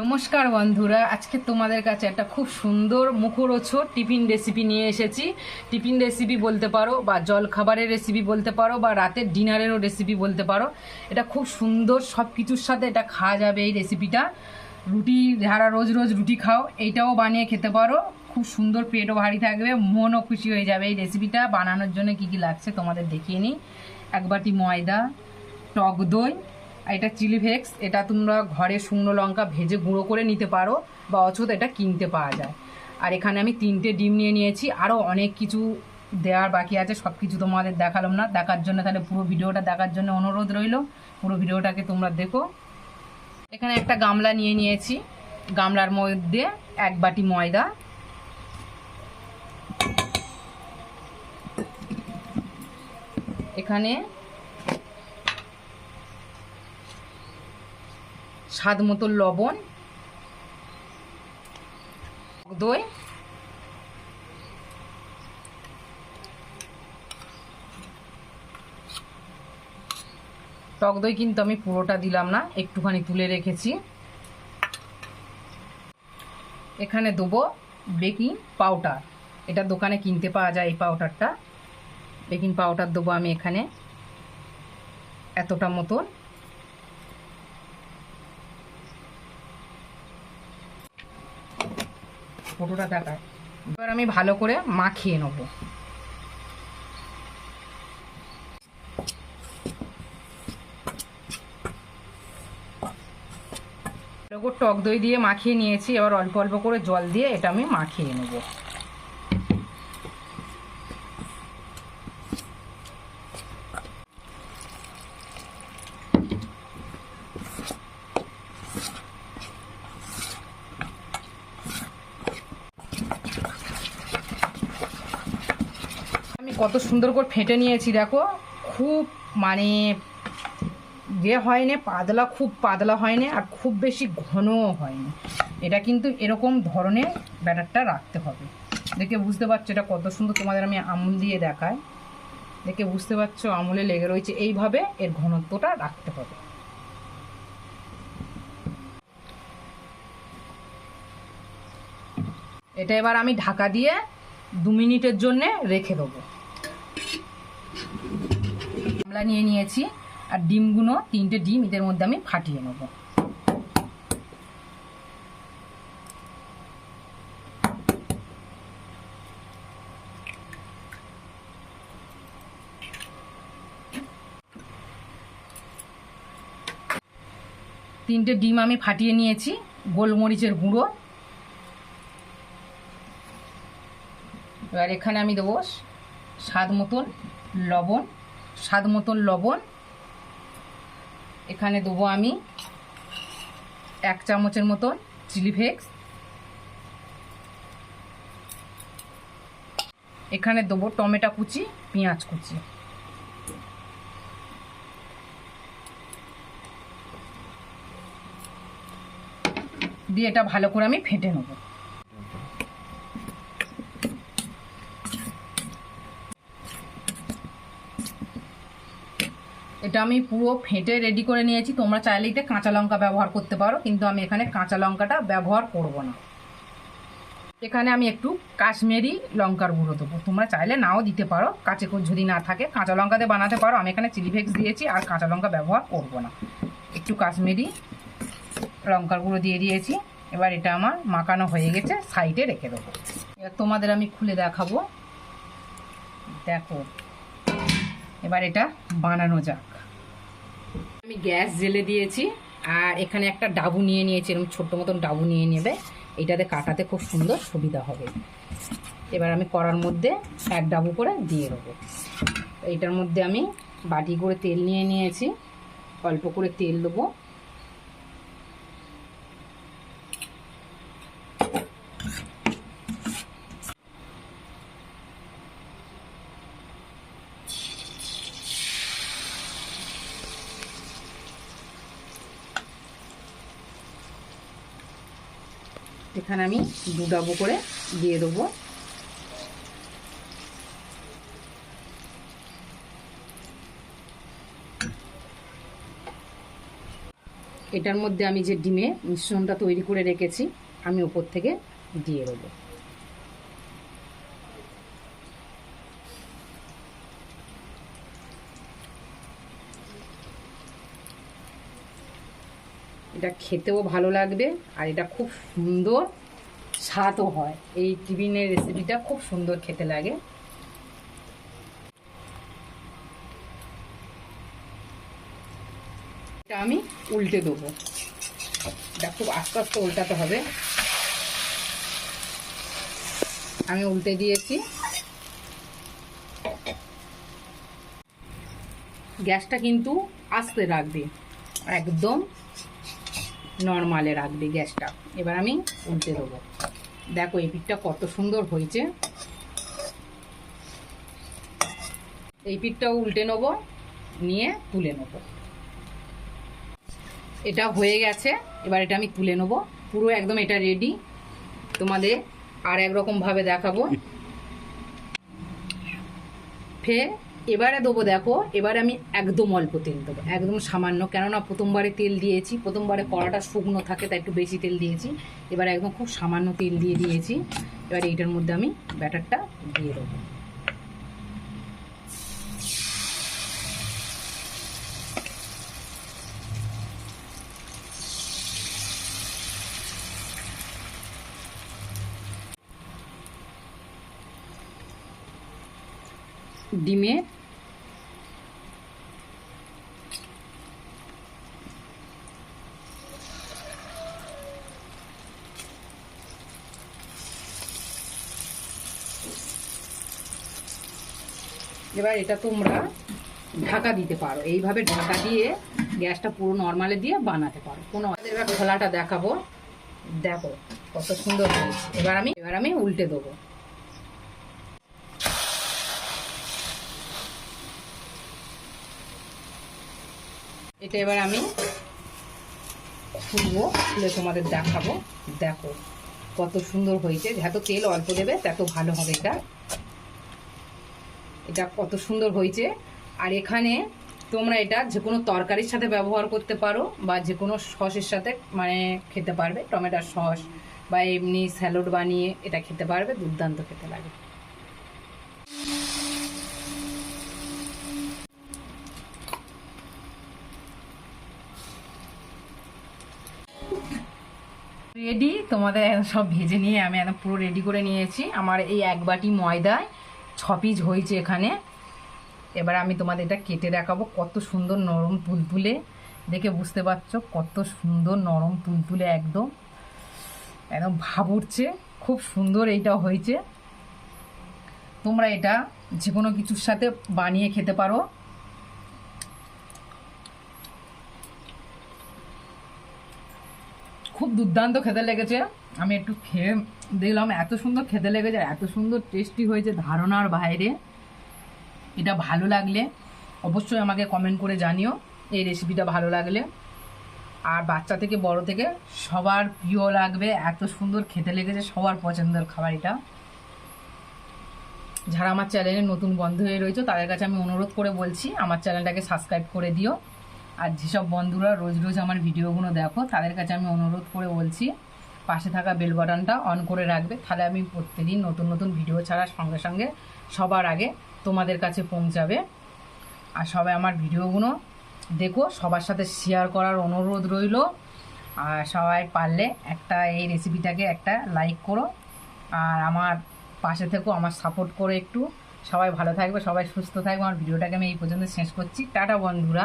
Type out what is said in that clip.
নমস্কার বন্ধুরা, আজকে তোমাদের কাছে একটা খুব সুন্দর মুখরোচক টিফিন রেসিপি নিয়ে এসেছি। টিফিন রেসিপি বলতে পারো, বা জল খাবারের রেসিপি বলতে পারো, বা রাতের ডিনারেরও রেসিপি বলতে পারো। এটা খুব সুন্দর সব কিছুর সাথে এটা খাওয়া যাবে এই রেসিপিটা রুটি, যারা রোজ রোজ রুটি খাও এইটাও বানিয়ে খেতে পারো। খুব সুন্দর পেটও ভারী থাকবে, মনও খুশি হয়ে যাবে এই রেসিপিটা বানানোর জন্য কি কি লাগছে তোমাদের দেখিয়ে নিই। এক বাটি ময়দা, টক দই এটা চিলি ফ্লেক্স এটা তোমরা ঘরে শুকনো লঙ্কা ভেজে গুঁড়ো করে নিতে পারো, বা অযথা এটা কিনতে পাওয়া যায়। আর এখানে আমি তিনটে ডিম নিয়ে নিয়েছি আরও অনেক কিছু দেওয়ার বাকি আছে সব কিছু তোমাদের দেখালাম না। দেখার জন্য তাহলে পুরো ভিডিওটা দেখার জন্য অনুরোধ রইল। পুরো ভিডিওটাকে তোমরা দেখো। এখানে একটা গামলা নিয়ে নিয়েছি, গামলার মধ্যে এক বাটি ময়দা। এখানে স্বাদ মতো লবণ, দই, টক দই কিন্তু আমি পুরোটা দিলাম না, একটুখানি তুলে রেখেছি। এখানে দেবো বেকিং পাউডার। এটা দোকানে কিনতে পাওয়া যায় এই পাউডারটা। বেকিং পাউডার দেবো আমি এখানে। এতটা মতন। ফটোটা দেখায়। এবার আমি ভালো করে মাখিয়ে নেব। টক দই দিয়ে মাখিয়ে নিয়েছি। এবার অল্প অল্প করে জল দিয়ে এটা আমি মাখিয়ে নেব। কত সুন্দর করে ফেটে নিয়েছি, দেখো। খুব মানে যে হয়নি, পাতলা, খুব পাতলা হয়নি আর খুব বেশি ঘনও হয়নি। এটা কিন্তু এরকম ধরনের ব্যাটারটা রাখতে হবে। দেখে বুঝতে পারছ এটা কত সুন্দর তোমাদের আমি আমুল দিয়ে দেখাই। দেখে বুঝতে পারছ আমুলে লেগে রয়েছে, এইভাবে এর ঘনত্বটা রাখতে হবে। এটা এবার আমি ঢাকা দিয়ে দু মিনিটের জন্যে রেখে দেবো। গামলা নিয়ে নিয়েছি। আর ডিমগুলো, তিনটে ডিম এদের মধ্যে আমি ফাটিয়ে নেব। তিনটে ডিম আমি ফাটিয়ে নিয়েছি, গোলমরিচের গুঁড়ো। এবার এখানে আমি দেবো স্বাদ মতন লবণ। স্বাদ মতন লবণ। এখানে দেবো আমি এক চামচের মতন চিলি ফ্লেক্স। এখানে দেবো টমেটো কুচি, পেঁয়াজ কুচি। দিয়ে এটা ভালো করে আমি ফেটে নেব। এটা আমি পুরো ফেটে রেডি করে নিয়েছি। তোমরা চাইলে এতে কাঁচা লঙ্কা ব্যবহার করতে পারো, কিন্তু আমি এখানে কাঁচা লঙ্কাটা ব্যবহার করব না। এখানে আমি একটু কাশ্মীরি লঙ্কার গুঁড়ো দেবো। তোমরা চাইলে নাও দিতে পারো, কাঁচে যদি না থাকে, কাঁচা লঙ্কাতে বানাতে পারো। আমি এখানে চিলি ফ্লেক্স দিয়েছি, আর কাঁচা লঙ্কা ব্যবহার করব না। একটু কাশ্মীরি লঙ্কার গুঁড়ো দিয়ে দিয়েছি। এবার এটা আমার মাখানো হয়ে গেছে, সাইডে রেখে দেবো। এবার তোমাদের আমি খুলে দেখাবো। দেখো, এবার এটা বানানো যাক। আমি গ্যাস জেলে দিয়েছি, আর এখানে একটা ডাবু নিয়ে নিয়েছি, এরকম ছোট্ট মতন ডাবু নিয়ে নেবে। এটাতে কাটাতে খুব সুন্দর সুবিধা হবে। এবার আমি করার মধ্যে এক ডাবু করে দিয়ে দেবো। এইটার মধ্যে আমি বাটি করে তেল নিয়ে নিয়েছি। অল্প করে তেল দেবো। এখানে আমি দু ডাবু করে দিয়ে দেবো। এটার মধ্যে আমি যে ডিমে মিশ্রণটা তৈরি করে রেখেছি, আমি ওপর থেকে দিয়ে দেবো। এটা খেতেও ভালো লাগবে আর এটা খুব সুন্দর স্বাদও হয়। এই টিফিনের রেসিপিটা খুব সুন্দর খেতে লাগে। এটা আমি উল্টে দেবো। এটা খুব আস্তে আস্তে উল্টাতে হবে। আমি উল্টে দিয়েছি। গ্যাসটা কিন্তু আস্তে রাখবে। একদম নর্মালে রাখবে গ্যাসটা। এবার আমি উল্টে দেবো। দেখো, এই পিঠটা কত সুন্দর হয়েছে। এই পিঠটাও উল্টে নেব, নিয়ে তুলে নেব। এটা হয়ে গেছে, এবার এটা আমি তুলে নেব। পুরো একদম এটা রেডি তোমাদের আর একরকমভাবে দেখাবো। ফের এবারে দেবো দেখো, এবারে আমি একদম অল্প তেল দেবো, একদম সামান্য, কেননা প্রথমবারে তেল দিয়েছি, প্রথমবারে কড়াটা শুকনো থাকে, তাই একটু বেশি তেল দিয়েছি, এবার একদম খুব সামান্য তেল দিয়ে দিয়েছি, এবার এইটার মধ্যে আমি ব্যাটারটা দিয়ে দেবো। ডিমের এবার এটা তোমরা ঢাকা দিতে পারো। এইভাবে ঢাকা দিয়ে গ্যাসটা পুরো নর্মালে দিয়ে বানাতে পারো। কোনো এবার খোলাটা দেখাবো। দেখো, কত সুন্দর হয়েছে। এবার আমি এবার আমি উল্টে দেবো। এটা এবার আমি খুলবো খুলে তোমাদের দেখাবো। দেখো কত সুন্দর হয়েছে যত তেল অল্প দেবে তত ভালো হবে এটা। এটা কত সুন্দর হয়েছে। আর এখানে তোমরা এটা যে কোনো তরকারির সাথে ব্যবহার করতে পারো, বা যে কোনো সসের সাথে মানে খেতে পারবে, টমেটোর সস, বা এমনি স্যালাড বানিয়ে এটা খেতে পারবে, দুর্দান্ত খেতে লাগে। রেডি তোমাদের সব ভেজে নিয়ে আমি একদম পুরো রেডি করে নিয়েছি। আমার এই এক বাটি ময়দায় ছ পিস হয়েছে এখানে। এবার আমি তোমাদের এটা কেটে দেখাবো। কত সুন্দর নরম তুলতুলে দেখে বুঝতে পারছ, কত সুন্দর নরম তুলতুলে একদম। একদম ভাবুরছে খুব সুন্দর এইটা হয়েছে। তোমরা এটা যে কোনো কিছুর সাথে বানিয়ে খেতে পারো খুব দুর্দান্ত খেতে লেগেছে। আমি একটু খেয়ে দেখলাম এত সুন্দর খেতে লেগেছে, এত সুন্দর টেস্টি হয়েছে ধারণার বাইরে। এটা ভালো লাগলে অবশ্যই আমাকে কমেন্ট করে জানিও, এই রেসিপিটা ভালো লাগলে। আর বাচ্চা থেকে, বড় থেকে, সবার প্রিয় লাগবে, এত সুন্দর খেতে লেগেছে, সবার পছন্দের খাবার এটা যারা আমার চ্যানেলে নতুন বন্ধ হয়ে রয়েছে, তাদের কাছে আমি অনুরোধ করে বলছি, আমার চ্যানেলটাকে সাবস্ক্রাইব করে দিও। আর যেসব বন্ধুরা রোজ রোজ আমার ভিডিওগুলো দেখো, তাদের কাছে আমি অনুরোধ করে বলছি, পাশে থাকা বেল বাটনটা অন করে রাখবে। তাহলে আমি প্রত্যেকদিন নতুন নতুন ভিডিও ছাড়ার সঙ্গে সঙ্গে সবার আগে তোমাদের কাছে পৌঁছাবে। আর সবাই আমার ভিডিওগুলো দেখো, সবার সাথে শেয়ার করার অনুরোধ রইল। আর সবাই পারলে একটা এই রেসিপিটাকে একটা লাইক করো। আর আমার পাশে থেকেও আমার সাপোর্ট করে একটু। সবাই ভালো থাকবে, সবাই সুস্থ থাকবে। আমার ভিডিওটাকে আমি এই পর্যন্ত শেষ করছি। টাটা বন্ধুরা।